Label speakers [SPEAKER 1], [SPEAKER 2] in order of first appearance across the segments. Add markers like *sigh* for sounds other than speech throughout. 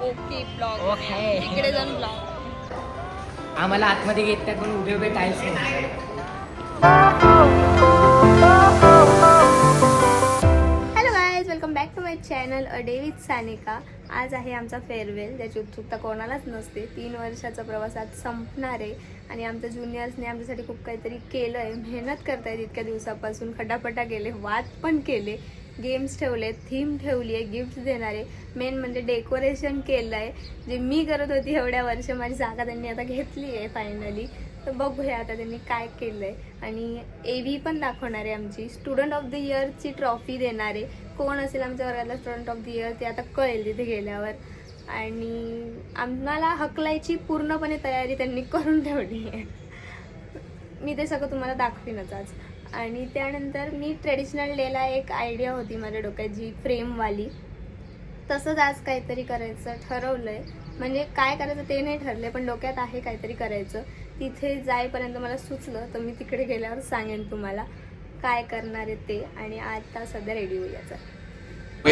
[SPEAKER 1] Okay blog.
[SPEAKER 2] Okay.
[SPEAKER 1] तिकडे जाऊन blog.
[SPEAKER 2] आम्हाला आतमध्ये घेत नाही पण उभे उभे tiles
[SPEAKER 1] hello guys welcome back to my channel a day with Sanika आज आहे आमचा फेअरवेल ज्याची उत्सुकता कोणालाच नसते. तीन वर्षाचा प्रवास आज संपणार आहे. आणि आमच्या ज्युनियर्सने आमच्यासाठी खूप काहीतरी केलं आहे मेहनत करतायत इतक्या दिवसापासून. खटापटा केले वाद पण केले. गेम्स ठेवले थीम ठेवली आहे गिफ्ट देणारे मेन म्हणजे डेकोरेशन केलं आहे जे मी करत होती एवढ्या वर्ष माझी जागा त्यांनी आता घेतली आहे फायनली तर बघूया आता त्यांनी काय केलं आहे आणि ए व्ही पण दाखवणार आहे आमची. स्टुडंट ऑफ द इयरची ट्रॉफी देणार आहे. कोण असेल आमच्या वर्गातला स्टुडंट ऑफ द इयर ते आता कळेल तिथे गेल्यावर. आणि आम्हाला हकलायची पूर्णपणे तयारी त्यांनी करून ठेवली आहे. मी ते सगळं तुम्हाला दाखवीनच आज. आणि त्यानंतर मी ट्रेडिशनल डेला एक आयडिया होती माझ्या डोक्यात जी फ्रेमवाली तसंच आज काहीतरी करायचं ठरवलं आहे म्हणजे काय करायचं ते नाही ठरले पण डोक्यात आहे काहीतरी करायचं. तिथे जाईपर्यंत मला सुचलं तर मी तिकडे गेल्यावर सांगेन तुम्हाला काय करणार आहे ते. आणि आता सध्या रेडी होऊया चल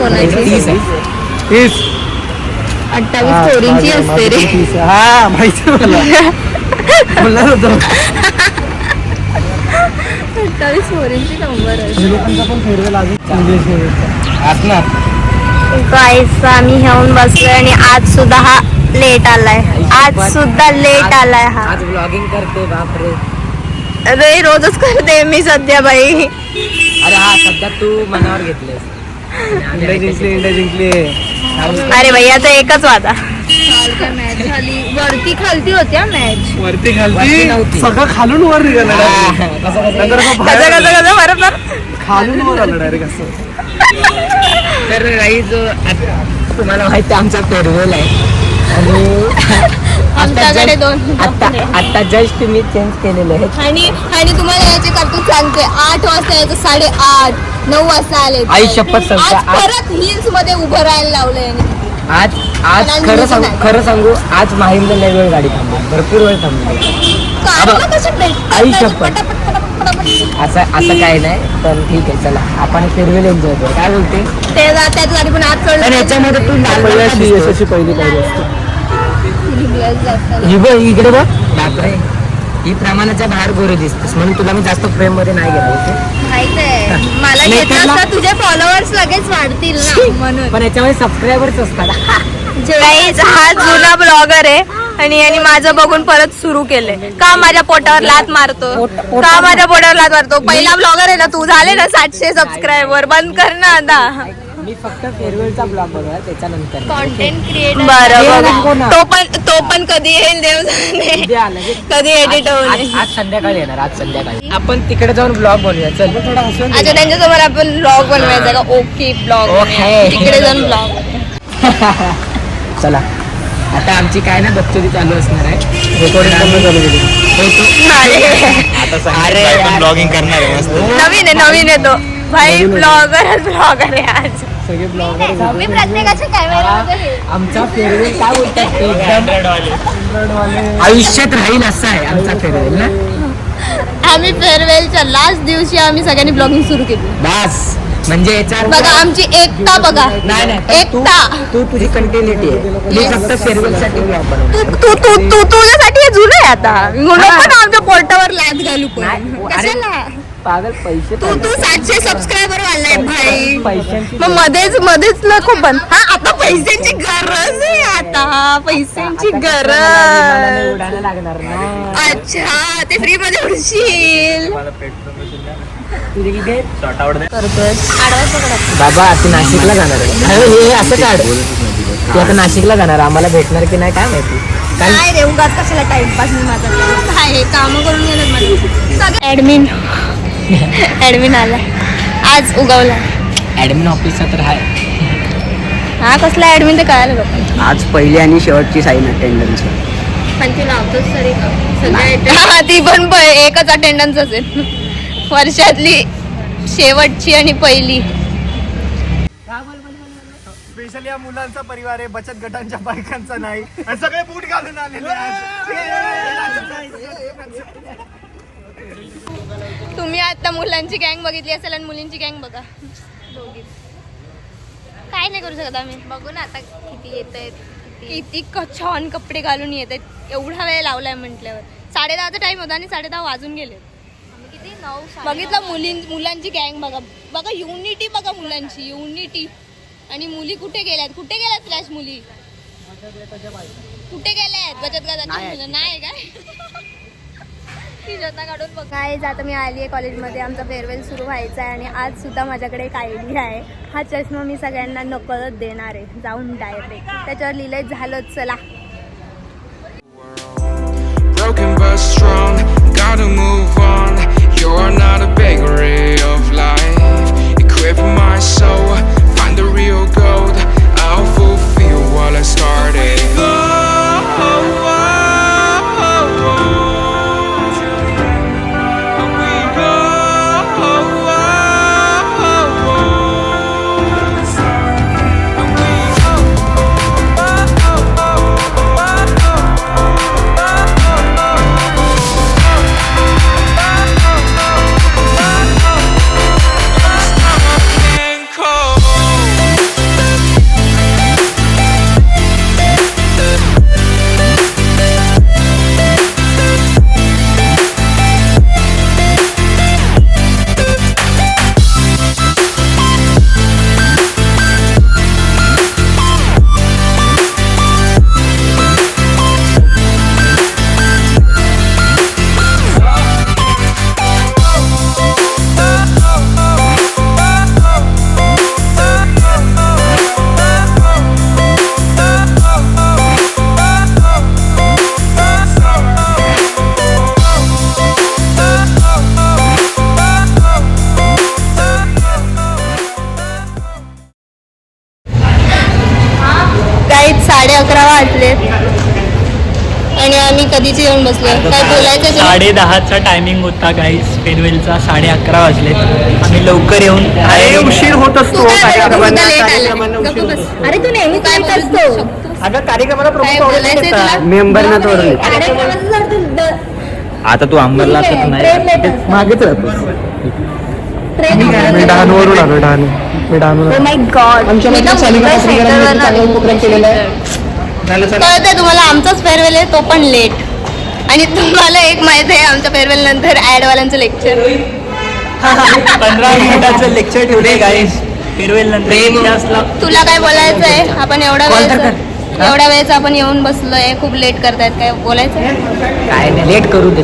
[SPEAKER 1] कोणाची?
[SPEAKER 2] तीस
[SPEAKER 1] अठ्ठावीस चोरींची असते रे.
[SPEAKER 3] तीस हा माहिती आहे मला. बोलणार होतो
[SPEAKER 1] अठ्ठावीस चोरींची नंबर
[SPEAKER 2] असणार.
[SPEAKER 1] गाईस आम्ही घेऊन बसलोय आणि आज सुद्धा हा लेट आलाय. आज सुद्धा लेट आलाय हा.
[SPEAKER 2] आज ब्लॉगिंग करते बापरे
[SPEAKER 1] अरे रोजच करते मी सध्या बाई.
[SPEAKER 2] अरे हा सध्या तू मनावर घेतलेस
[SPEAKER 3] इंडिया जिंकली इंडिया जिंकली
[SPEAKER 1] अरे भाई आता एकच वादा. मॅच झाली? वरती खालती होत्या मॅच
[SPEAKER 3] वरती खालती. सगळं खालून वर निघालं
[SPEAKER 2] हा,
[SPEAKER 3] नंतर
[SPEAKER 1] कसं? कसं बरोबर
[SPEAKER 3] खालून वर आलं डायरेक्ट असं.
[SPEAKER 2] तर राही जो तुम्हाला माहिती आहे आमचा फेअरवेल आहे. आणि
[SPEAKER 1] आमच्याकडे दोन
[SPEAKER 2] आता आता जस्ट मी चेंज केलेले आहे.
[SPEAKER 1] आणि आणि तुम्हाला याचे करतो सांगते. आठ वाजता यायचं साडे आठ नऊ वाजता आले
[SPEAKER 2] आई शपथ सांगते,
[SPEAKER 1] आज
[SPEAKER 2] आज-
[SPEAKER 1] परत हिल्समध्ये उभं राहायला लावलंय यांनी.
[SPEAKER 2] आज आज खरं सांगू
[SPEAKER 1] नाही.
[SPEAKER 2] खरं सांगू आज माहीमला लय वेळ गाडी थांबली. भरपूर वेळ थांबली? आई शपथ.
[SPEAKER 1] पटापट, पटापट, पटापट.
[SPEAKER 2] असं असं काही नाही पण ठीक आहे चला. आपण फेअरवेल एन्जॉय करू. काय बोलते?
[SPEAKER 1] ते गाडी पण आज
[SPEAKER 2] याच्यामध्ये तू लाल
[SPEAKER 3] पहिली असते.
[SPEAKER 2] ही बघ इकडे बघ. बापरे. ही प्रमाणाच्या बाहेर गोरे दिसतेस. म्हणून तुला मी जास्त फ्रेममध्ये नाही गेलो
[SPEAKER 1] मला
[SPEAKER 2] नाही
[SPEAKER 1] घेतलं असतं तुझे फॉलोअर्स लगेच वाढतील ना म्हणून.
[SPEAKER 2] पण याच्यामध्ये सबस्क्रायबर्स असतात. *laughs*
[SPEAKER 1] हा जुना ब्लॉगर आहे आणि यांनी माझं बघून परत सुरू केलंय. का माझ्या पोटावर लात मारतो?
[SPEAKER 2] पोट- पोट-
[SPEAKER 1] का माझ्या पोटावर लात मारतो? पहिला ब्लॉगर आहे ना तू झाले ना सातशे सबस्क्रायबर बंद कर ना आता.
[SPEAKER 2] मी फक्त फेअरवेलचा ब्लॉग बघा त्याच्यानंतर.
[SPEAKER 1] कॉन्टेंट क्रिएटर
[SPEAKER 2] ते
[SPEAKER 1] बरं.
[SPEAKER 2] ना.
[SPEAKER 1] तो पण तो पण कधी येईल देव जाणे.
[SPEAKER 2] उद्या आलं की-
[SPEAKER 1] कधी एडिट
[SPEAKER 2] आज-
[SPEAKER 1] होईल
[SPEAKER 2] आज आज संध्याकाळी येणार आज संध्याकाळी. आपण तिकडे जाऊन ब्लॉग बनवूया. चल.
[SPEAKER 3] थोडा हसून
[SPEAKER 1] अच्छा त्यांच्यासमोर आपण ब्लॉग बनवायचा का ओके ब्लॉग
[SPEAKER 2] Okay.
[SPEAKER 1] तिकडे जाऊन ब्लॉग
[SPEAKER 2] चला. आता आमची काय ना बच्चोरी चालू असणार आहे.
[SPEAKER 3] रेकॉर्डिंग करणं चालू केली
[SPEAKER 2] अरे यार.
[SPEAKER 4] ब्लॉगिंग करणार आहे मस्त.
[SPEAKER 1] नवीन आहे नवीन आहे तो. भाई ब्लॉगरच ब्लॉगर आहे आज.
[SPEAKER 3] सगळे ब्लॉगर
[SPEAKER 1] मी प्रत्येकाच्या कॅमेरा
[SPEAKER 2] आमचा फेअरवेल काय बोलतात ते? एकदम आयुष्यात राहील असं आहे आमचा फेअरवेल ना?
[SPEAKER 1] आम्ही फेअरवेलच्या लास्ट दिवशी आम्ही सगळ्यांनी ब्लॉगिंग सुरू केली.
[SPEAKER 2] बस. म्हणजे याचा
[SPEAKER 1] बघा आमची एकता बघा.
[SPEAKER 2] नाही नाही
[SPEAKER 1] एकता.
[SPEAKER 2] तू तुझी कंटिन्युटी आहे. मी फक्त फेअरवेल साठी
[SPEAKER 1] तू तू तू तू तुझ्यासाठी जुनं आहे आता. नको ना आमच्या पोटावर लाद घालू पण. कशाला?
[SPEAKER 2] पागल पैसे
[SPEAKER 1] तू तू सातशे सबस्क्रायबर वाढलाय भाई.
[SPEAKER 2] पैशांची
[SPEAKER 1] मग मध्येच मध्येच नको पण. हा आता पैशांची गरज आहे आता. पैशांची
[SPEAKER 2] आता
[SPEAKER 1] गरज.
[SPEAKER 2] उडायला लागणार ना.
[SPEAKER 1] अच्छा ते फ्री मध्ये उडशील
[SPEAKER 2] तुझे किती? आहेत?
[SPEAKER 1] करतोय. आडवा पकडा.
[SPEAKER 2] बाबा तू नाशिकला जाणार आहे. अरे हे असं काढ. तू आता नाशिकला जाणार. आम्हाला भेटणार की नाही काय माहिती. काय
[SPEAKER 1] काय रे उगाच कशाला टाइमपास मी माझा. काय हे काम करून गेलं माझे. ऍडमिन *laughs* ऍडमिन आला. आज उगवला.
[SPEAKER 2] ऍडमिन ऑफिसचा तर आहे
[SPEAKER 1] हा कसला ऍडमिन ते कळालं बघ.
[SPEAKER 3] आज पहिली आणि शेवटची साईन अटेंडन्स
[SPEAKER 1] पण ती लावतोच तरी सगळ्या ती पण प- एकच अटेंडन्स असेल वर्षातली शेवटची आणि पहिली.
[SPEAKER 4] स्पेशल या मुलांचा परिवार आहे बचत गटांच्या बायकांचा नाही. आणि सगळे बूट घालून आलेले *laughs*
[SPEAKER 1] तुम्ही आता मुलांची गँग बघितली असेल आणि मुलींची गँग बघा. दोघी. काय नाही करू शकत आम्ही. बघू ना आता किती येत आहेत किती छान कपडे घालून येत आहेत. एवढा वेळ लावलाय म्हटल्यावर. साडे दहाचा टाइम होता आणि साडे दहा वाजून गेले. किती? नऊ बघितलं मुलीं मुलांची गँग बघा. बघा युनिटी बघा मुलांची युनिटी आणि मुली कुठे गेल्यात? कुठे गेल्यात फ्लॅश मुली? कुठे गेल्यात? बचत गटाच्या मुलं. नाही काय? *laughs* काय आता मी आली आहे कॉलेजमध्ये. आमचा फेअरवेल सुरू व्हायचा आहे आणि आज सुद्धा माझ्याकडे एक आयडिया आहे. हा चष्मा मी सगळ्यांना नकळत देणार आहे. जाऊन डायरेक्ट त्याच्यावर लिहिलंय झालं चला.
[SPEAKER 5] Started.
[SPEAKER 1] Good. कधीची येऊन बसलो. काय बोलायचं?
[SPEAKER 6] साडे दहाचा टायमिंग होता गाईस फेरवेलचा साडे अकरा वाजले. आम्ही लवकर येऊन
[SPEAKER 4] अरे उशीर होत असतो.
[SPEAKER 1] काय
[SPEAKER 4] कार्यक्रमांना. कार्यक्रमांना उशीर.
[SPEAKER 1] अरे तू नेहमी काय बोलतो
[SPEAKER 4] अगं कार्यक्रमाला
[SPEAKER 1] काय
[SPEAKER 4] प्रमुख पाहुणे
[SPEAKER 1] बोलायचंय
[SPEAKER 4] येतात.
[SPEAKER 1] तुला?
[SPEAKER 3] मेंबरना
[SPEAKER 1] द-
[SPEAKER 6] आता तू अंबरला तर नाही.
[SPEAKER 4] मागेच राहतो
[SPEAKER 1] ट्रेन
[SPEAKER 4] मी डहाणूवरून आलो डहाणू. मी
[SPEAKER 1] Oh my God.
[SPEAKER 4] आमच्या
[SPEAKER 1] मी
[SPEAKER 4] मध्ये
[SPEAKER 1] मुंबई
[SPEAKER 4] पत्रिकाला मी चांगला. उपक्रम केलेला आहे.
[SPEAKER 1] कळतंय तुम्हाला आमचाच फेअरवेल आहे तो पण लेट आणि तुम्हाला एक माहिती आहे आमच्या फेअरवेल नंतर ऍड वाल्यांचं लेक्चर
[SPEAKER 6] पंधरा मिनिटाचं लेक्चर ठेवले गाईस फेरवेल नंतर.
[SPEAKER 1] तुला काय बोलायचं आहे आपण एवढा वेळ. एवढ्या वेळेच आपण येऊन बसलोय खूप लेट करतायत. काय बोलायचं?
[SPEAKER 2] काय नाही लेट करू दे.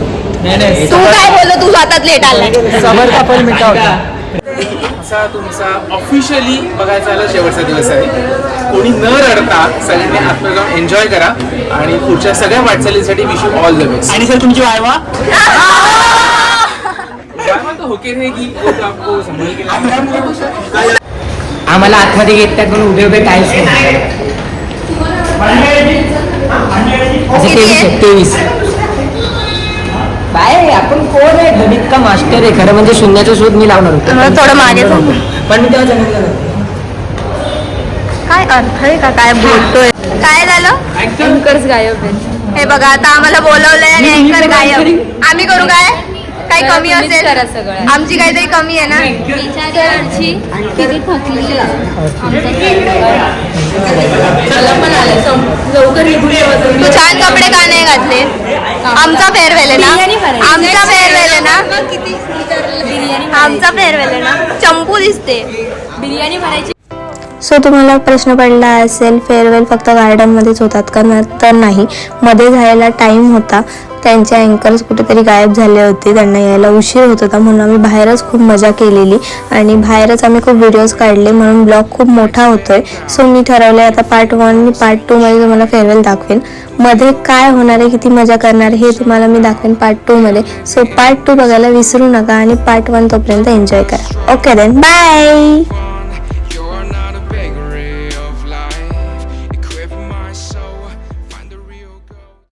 [SPEAKER 1] तू काय बोललो तू हातात लेट आलाय.
[SPEAKER 4] समर का पण
[SPEAKER 7] आजचा तुमचा ऑफिशियली बघायचा आला शेवटचा दिवस आहे. कोणी न रडता सगळ्यांनी आतमध्ये जाऊन एन्जॉय करा आणि पुढच्या सगळ्या वाटचालीसाठी wish you all the best
[SPEAKER 6] आणि सर तुमची वायवा?
[SPEAKER 7] होके रहेगी वो तो आपको संभल के लाना
[SPEAKER 2] आम्हाला आतमध्ये घेतात पण उभे उभे काहीच नाही. तेवीस तेवीस. काय आपण कोण आहे? गणित का मास्टर आहे? खरं म्हणजे शून्याचा शोध मी लावणार होतो.
[SPEAKER 1] थोडं मागे जा.
[SPEAKER 2] पण मी तेव्हा.
[SPEAKER 1] काय अर्थ आहे का? काय बोलतोय? काय झालं? अँकर्स गायब हे बघा आता आम्हाला बोलवलंय आणि अँकर गायब. आम्ही करू काय?
[SPEAKER 8] काही कमी असेल? आमची काहीतरी कमी आहे ना? तू छान कपडे का नाही घातले? आमचा फेअरवेल आहे ना? आमचा फेअरवेल आहे ना? आमचा फेअरवेल आहे ना? चंपू दिसते. सो तुम्हाला प्रश्न पडला असेल फेअरवेल फक्त गार्डनमध्येच होतात का? न- तर नाही. मध्ये जायला टाईम होता. त्यांचे अँकर्स कुठेतरी गायब झाले होते. त्यांना यायला उशीर होत होता. म्हणून आम्ही बाहेरच खूप मजा केलेली. आणि बाहेरच आम्ही खूप व्हिडिओज काढले. म्हणून ब्लॉग खूप मोठा होतोय. सो मी ठरवलं आता पार्ट वन मी पार्ट टूमध्ये तुम्हाला फेअरवेल दाखवेन. मध्ये काय होणार आहे किती मजा करणार आहे हे तुम्हाला मी दाखवेन पार्ट टूमध्ये सो पार्ट टू बघायला विसरू नका आणि पार्ट वन तोपर्यंत एन्जॉय करा. Okay then bye